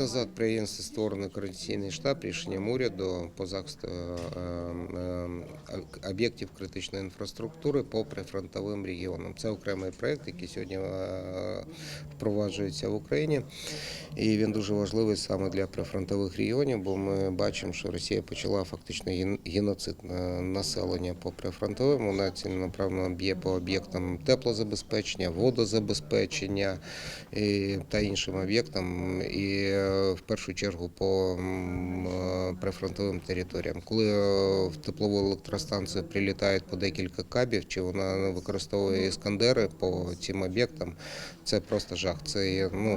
Назад приємство створено координаційний штаб рішенням уряду по захисту е, е, об'єктів критичної інфраструктури по прифронтовим регіонам. Це окремий проект, який сьогодні е, впроваджується в Україні, і він дуже важливий саме для прифронтових регіонів, бо ми бачимо, що Росія почала фактично ген- геноцид населення по прифронтовим. Вона ціленаправленно б'є по об'єктам теплозабезпечення, водозабезпечення і, та іншим об'єктам, і е, в першу чергу по е, прифронтовим територіям. Коли е, в теплову електростанцію прилітають по декілька кабів, чи вона використовує іскандери по цим об'єктам, це просто жах. Це є ну,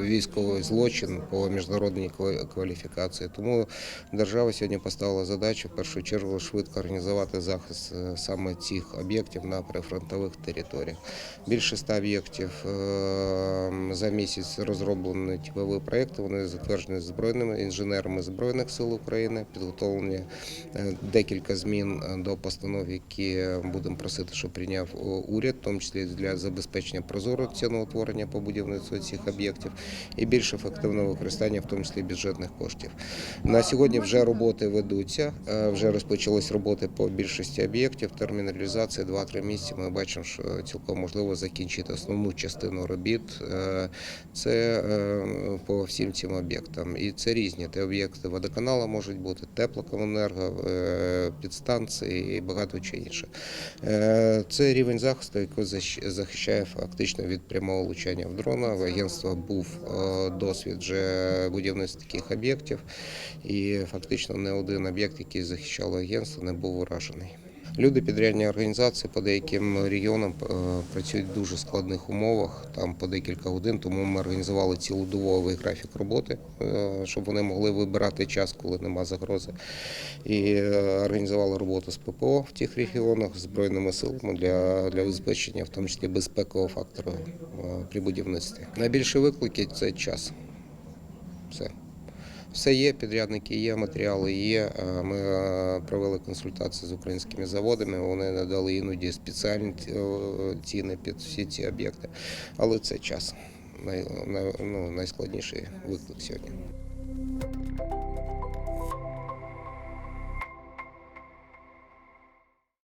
військовий злочин по міжнародній кваліфікації. Тому держава сьогодні поставила задачу в першу чергу швидко організувати захист е, саме цих об'єктів на прифронтових територіях. Більше ста об'єктів е, за місяць розроблені типові проєкти. Вони затверджені збройними інженерами збройних сил України. Підготовлені е, декілька змін е, до постанов, які будемо просити, щоб прийняв уряд, в тому числі для забезпечення прозорого ціноутворення по будівництву цих об'єктів і більш ефективного використання, в тому числі бюджетних коштів. На сьогодні вже роботи ведуться. е, Вже розпочались роботи по більшості об'єктів. Термін реалізації 2-3 місяці. Ми бачимо, що цілком можливо закінчити основну частину робіт. Е, Це е, по всім цим об'єктам. І це різні. Те об'єкти водоканалу можуть бути, теплокомунерго, е, підстанції і багато чого інше. Е, Це рівень захисту, який захищає фактично від прямого влучання в дрона. В агентства був е, досвід вже будівництва таких об'єктів, і фактично не один об'єкт, який захищало агентство, не був уражений. Люди підрядні організації по деяким регіонам е, працюють в дуже складних умовах, там по декілька годин. Тому ми організували цілодобовий графік роботи, е, щоб вони могли вибирати час, коли нема загрози. І е, організували роботу з ППО в тих регіонах, збройними силами для, для забезпечення, в тому числі безпекового фактору при будівництві. Найбільші виклики це час. Все. Все є, підрядники є, матеріали є. Ми провели консультації з українськими заводами. Вони надали іноді спеціальні е, ціни під всі ці об'єкти. Але це час. Най, ну, найскладніший виклик сьогодні.